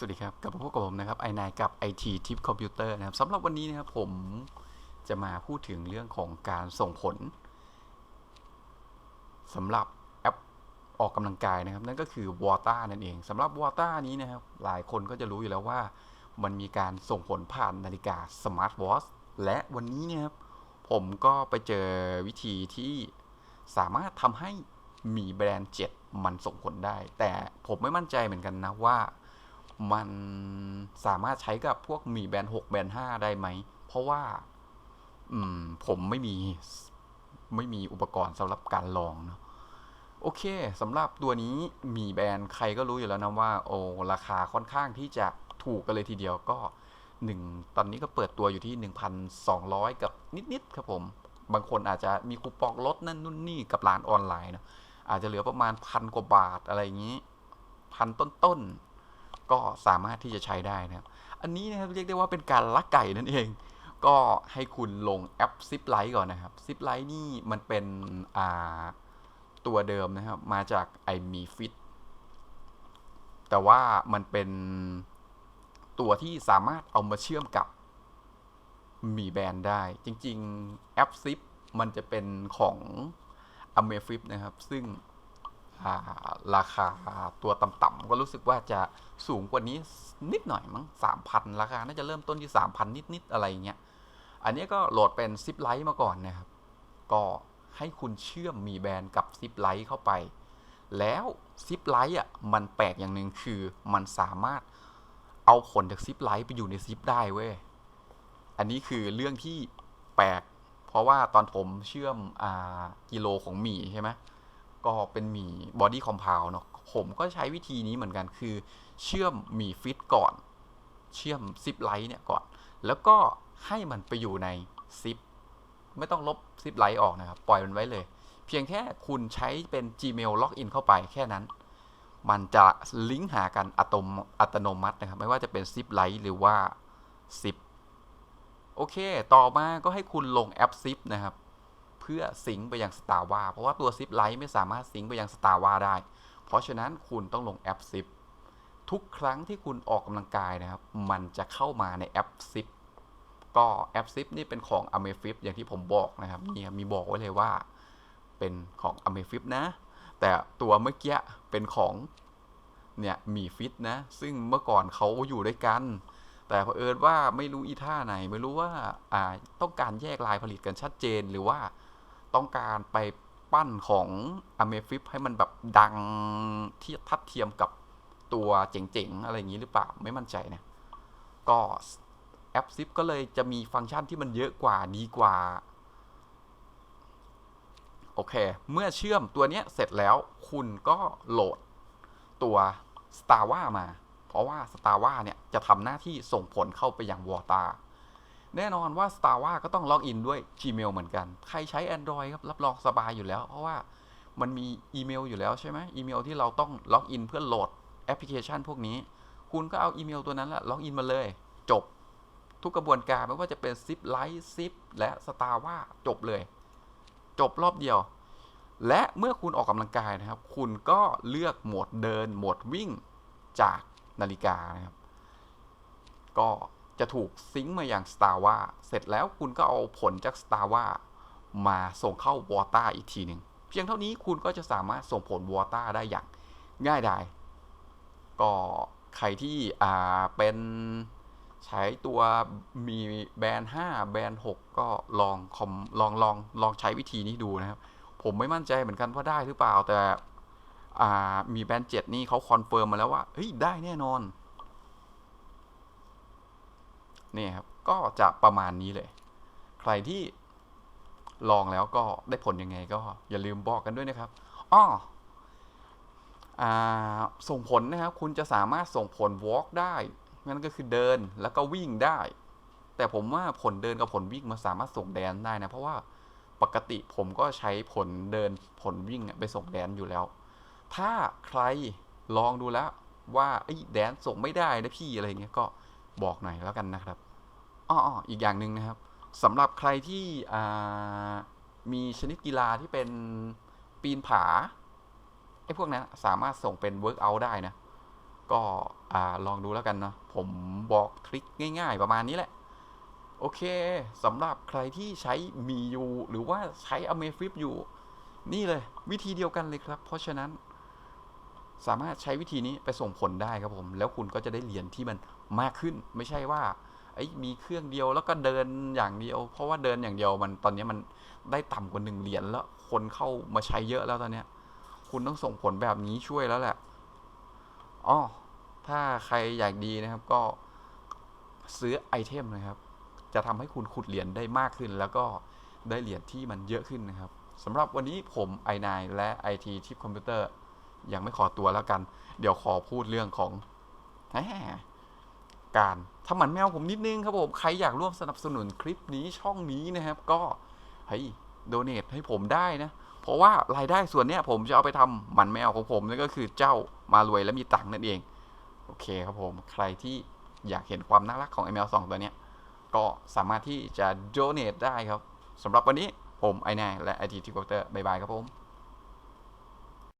สวัสดีครับ กลับมาพบกับผมนะครับไอนายกับ IT Tip Computer นะครับสำหรับวันนี้นะครับผมจะมาพูดถึงเรื่องของการส่งผลสำหรับแอปออกกำลังกายนะครับ นั่นก็คือ w a t a นั่นเองสำหรับ w a t a นี้นะครับ หลายคนก็จะรู้อยู่แล้วว่า มันมีการส่งผลผ่านนาฬิกา Smart Watch และวันนี้เนี่ยครับผมก็ไปเจอวิธีที่สามารถทำให้มีแบรนด์ 7 มันส่งผลได้ แต่ผมไม่มั่นใจเหมือนกันนะว่า มันสามารถใช้กับพวกมีแบรนด์6แบรนด์5ได้ไหม เพราะว่า อืม ผมไม่มี ไม่มีอุปกรณ์สำหรับการลองเนาะโอเคสำหรับตัวนี้มีแบรนด์ใครก็รู้อยู่แล้วนะว่า โอ้ราคาค่อนข้างที่จะถูกกันเลยทีเดียวก็หนึ่งตอนนี้ก็เปิดตัวอยู่ที่ 1,200 กับนิด ๆ ครับผม บางคนอาจจะมีคูปองลดนั่นนู่นนี่กับร้านออนไลน์เนาะอาจจะเหลือประมาณพันกว่าบาทอะไรอย่างนี้ พันต้น ๆ ก็สามารถที่จะใช้ได้นะครับ อันนี้นะครับเรียกได้ว่าเป็นการลักไก่นั่นเอง ก็ให้คุณลงแอป Zip l i g h ก่อนนะครับ Zip l i g h นี่มันเป็นตัวเดิมนะครับ มาจาก i m e Fit แต่ว่ามันเป็นตัวที่สามารถเอามาเชื่อมกับมีแบนได้ จริง ๆ แอป Zip มันจะเป็นของ a m e f i p นะครับ ซึ่ง ราคาตัวต่ำๆก็รู้สึกว่าจะสูงกว่านี้นิดหน่อยมั้งสามพันราคา น่าจะเริ่มต้นที่สามพันนิดๆอะไรเงี้ย อันนี้ก็โหลดเป็นซิปไลท์มาก่อนนะครับ ก็ให้คุณเชื่อมมีแบรนด์กับซิปไลท์เข้าไป แล้วซิปไลท์อะมันแปลกอย่างหนึ่งคือมันสามารถเอาผลจากซิปไลท์ไปอยู่ในซิปได้เว้ย อันนี้คือเรื่องที่แปลก เพราะว่าตอนผมเชื่อมอกิโลของหมี่ใช่ไหม ก็เป็นหมี่บอดี้คอมเพลเนาะผมก็ใช้วิธีนี้เหมือนกันคือ เชื่อมหมี่ฟิตก่อน เชื่อมซิปไลท์เนี่ยก่อน แล้วก็ให้มันไปอยู่ในซิปไม่ต้องลบซิปไลท์ออกนะครับ ปล่อยมันไว้เลย เพียงแค่คุณใช้เป็น Gmail ล็อกอินเข้าไปแค่นั้น มันจะลิงก์หากันอัตโนอัตโนมัตินะครับ ไม่ว่าจะเป็นซิปไลท์หรือว่าซิปโอเค ต่อมาก็ให้คุณลงแอปซิปนะครับ พื่อซิงไปยัง Star w a เพราะว่าตัว Zip Lite ไม่สามารถซิงไปยัง Star w a ได้ เพราะฉะนั้นคุณต้องลงแอป Zip ทุกครั้งที่คุณออกกำลังกายนะครับ มันจะเข้ามาในแอป Zip ก็แอป Zip นี่เป็นของ a m e f i p อย่างที่ผมบอกนะครับนี่มีบอกไว้เลยว่าเป็นของ a m e f i p นะ แต่ตัวเมื่อกี้เป็นของเนี่ยมีฟิตนะ ซึ่งเมื่อก่อนเขาอยู่ด้วยกัน แต่เผอิญว่าไม่รู้อีท่าไหน ไม่รู้ว่าอ่าต้องการแยกลายผลิตกันชัดเจนหรือว่า ต้องการไปปั้นของ a m e f i p ให้มันแบบดังที่ทัดเทียมกับตัวเจ๋งๆ อะไรอย่างนี้หรือเปล่า ไม่มั่นใจนะก็แอป Zip ก็เลยจะมีฟังก์ชันที่มันเยอะกว่าดีกว่า โอเค เมื่อเชื่อมตัวเนี้ยเสร็จแล้วคุณก็โหลดตัว Star w a มา เพราะว่า Star w a เนี่ย จะทำหน้าที่ส่งผลเข้าไปยัง w a t a แน่นอนว่า Star w a ก็ต้องล็อกอินด้วย Gmail เหมือนกัน ใครใช้ Android ครับ รับรองสบายอยู่แล้ว เพราะว่ามันมีอีเมลอยู่แล้วใช่ไหมอีเมลที่เราต้องล็อกอินเพื่อโหลดแอปพลิเคชันพวกนี้ คุณก็เอาอีเมลตัวนั้นแหละล็อกอินมาเลย จบ ทุกกระบวนการไม่ว่าจะเป็น Zip Lite Zip และ Star w a จบเลย จบรอบเดียว และเมื่อคุณออกกำลังกายนะครับ คุณก็เลือกโหมดเดินโหมดวิ่งจากนาฬิกานะครับ ก็ จะถูกซิงค์มาอย่าง Star w a เสร็จแล้วคุณก็เอาผลจาก Star w a มาส่งเข้า w a t a อีกทีหนึ่งเพียงเท่านี้คุณก็จะสามารถส่งผล w a t a ได้อย่างง่ายดายก็ใครที่อ่าเป็นใช้ตัวมีแบรนด์ 5 แบรนด์ 6 ก็ลองคอมลองลองลองใช้วิธีนี้ดูนะครับ ผมไม่มั่นใจเหมือนกันว่าได้หรือเปล่าแต่อ่ามีแบรนด์ 7 นี่เขาคอนเฟิร์มมาแล้วว่าเฮ้ยได้แน่นอน นี่ครับ ก็จะประมาณนี้เลย ใครที่ลองแล้วก็ได้ผลยังไงก็อย่าลืมบอกกันด้วยนะครับอ้อส่งผลนะครับ คุณจะสามารถส่งผล walk ได้นั่นก็คือเดินแล้วก็วิ่งได้ แต่ผมว่าผลเดินกับผลวิ่งมันสามารถส่งแดนได้นะ เพราะว่าปกติผมก็ใช้ผลเดินผลวิ่งไปส่งแดนอยู่แล้ว ถ้าใครลองดูแล้วว่าแดนส่งไม่ได้นะพี่อะไรเงี้ยก็ บอกหน่อยแล้วกันนะครับอ้ออีกอย่างหนึ่งนะครับสำหรับใครที่มีชนิดกีฬาที่เป็นปีนผาไอ้พวกนั้นสามารถส่งเป็นเวิร์กอัลได้นะ ก็ลองดูแล้วกันเนาะผมบอกทริคง่าย ๆ ประมาณนี้แหละ โอเคสำหรับใครที่ใช้มีอยู่หรือว่าใช้ a m a f l i p อยู่ นี่เลย วิธีเดียวกันเลยครับ เพราะฉะนั้น สามารถใช้วิธีนี้ไปส่งผลได้ครับผม แล้วคุณก็จะได้เหรียญที่มันมากขึ้น ไม่ใช่ว่ามีเครื่องเดียวแล้วก็เดินอย่างเดียว เพราะว่าเดินอย่างเดียวมันตอนนี้มันได้ต่ำกว่าหนึ่งเหรียญแล้ว คนเข้ามาใช้เยอะแล้วตอนเนี้ย คุณต้องส่งผลแบบนี้ช่วยแล้วแหละอ๋อถ้าใครอยากดีนะครับก็ซื้อไอเทมนะครับ จะทำให้คุณขุดเหรียญได้มากขึ้น แล้วก็ได้เหรียญที่มันเยอะขึ้นนะครับสำหรับวันนี้ผม i9 และ IT ทิปคอมพิวเตอร์ ยังไม่ขอตัวแล้วกัน เดี๋ยวขอพูดเรื่องของแหมการทำหมันแมวผมนิดนึงครับผม ใครอยากร่วมสนับสนุนคลิปนี้ช่องนี้นะครับ ก็เฮ้ยโดเนทให้ผมได้นะ เพราะว่ารายได้ส่วนเนี้ยผมจะเอาไปทำหมันแมวของผมนั่นก็คือเจ้ามารวยและมีตังค์นั่นเอง โอเคครับผม ใครที่อยากเห็นความน่ารักของไอแมวสองตัวเนี้ย ก็สามารถที่จะ donate ได้ครับสำหรับวันนี้ผมไอแนและไอทีทิคอปเตอร์บายบายครับผม